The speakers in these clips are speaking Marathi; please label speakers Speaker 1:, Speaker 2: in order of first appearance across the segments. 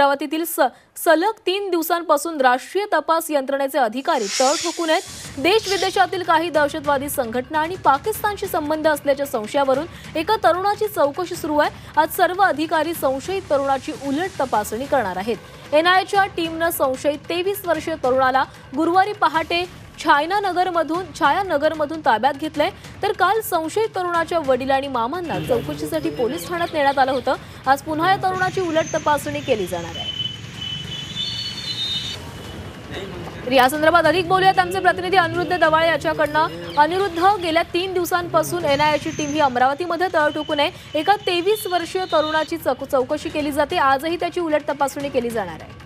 Speaker 1: अमरावतीतील स सलग तीन दिवसांपासून राष्ट्रीय तपास यंत्रणेचे अधिकारी तळ ठोकून आहेत देश विदेशातील काही दहशतवादी संघटना आणि पाकिस्तानशी संबंध असल्याच्या संशयावरून एका तरुणाची चौकशी सुरू आहे. आज सर्व अधिकारी संशयित तरुणाची उलट तपासणी करणार आहेत. एनआयएच्या टीमनं संशयित तेवीस वर्षीय तरुणाला गुरुवारी पहाटे छायना छायनानगरमधून छायानगरमधून ताब्यात घेतलंय. तर काल संशयित तरुणाच्या वडील आणि मामांना चौकशीसाठी पोलीस ठाण्यात नेण्यात आलं होतं. आज पुन्हा या तरुणाची उलट तपासणी केली जाणार आहे. या संदर्भात अधिक बोलूयात. आमचे प्रतिनिधी अनिरुद्ध दवाळे याच्याकडनं. अनिरुद्ध गेल्या तीन दिवसांपासून एनआयएची टीम ही अमरावतीमध्ये तळ ठोकून आहे. एका तेवीस वर्षीय तरुणाची चौकशी केली जाते. आजही त्याची उलट तपासणी केली जाणार आहे.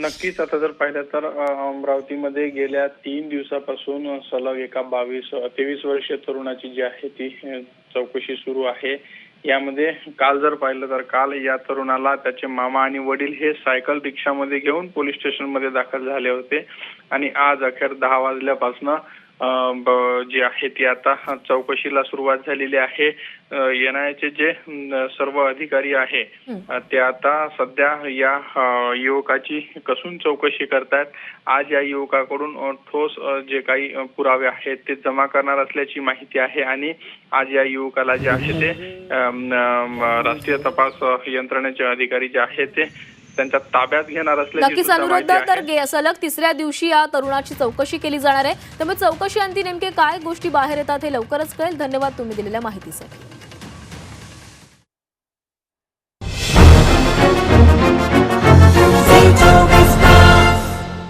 Speaker 2: नक्कीच. आता जर पाहिलं तर अमरावतीमध्ये गेल्या तीन दिवसापासून सलग एका बावीस तेवीस वर्षीय तरुणाची जी आहे ती चौकशी सुरू आहे. यामध्ये काल जर पाहिलं तर काल या तरुणाला त्याचे मामा आणि वडील हे सायकल रिक्षामध्ये घेऊन पोलीस स्टेशनमध्ये दाखल झाले होते. आणि आज अखेर दहा वाजल्यापासून जी आहे ती आता चौकशीला सुरुवात झालेली आहे. एनआयचे जे सर्व अधिकारी आहे ते आता सध्या या युवकाची कसून चौकशी करतायत. आज या युवकाकडून ठोस जे काही पुरावे आहेत ते जमा करणार असल्याची माहिती आहे आणि आज या युवकाला जे आहे ते राष्ट्रीय तपास यंत्रणेचे अधिकारी जे आहेत ते त्यांच्या ताब्यात घेणार असल्याची
Speaker 1: नक्कीच
Speaker 2: सुद्धा
Speaker 1: अनुरुद्ध
Speaker 2: माहिती
Speaker 1: तर. गे- सलग तिसऱ्या दिवशी या तरुणाची चौकशी केली जाणार आहे. त्यामुळे चौकशी अंती नेमके काय गोष्टी बाहेर येतात हे लवकरच कळेल. धन्यवाद तुम्ही दिलेल्या माहितीसाठी.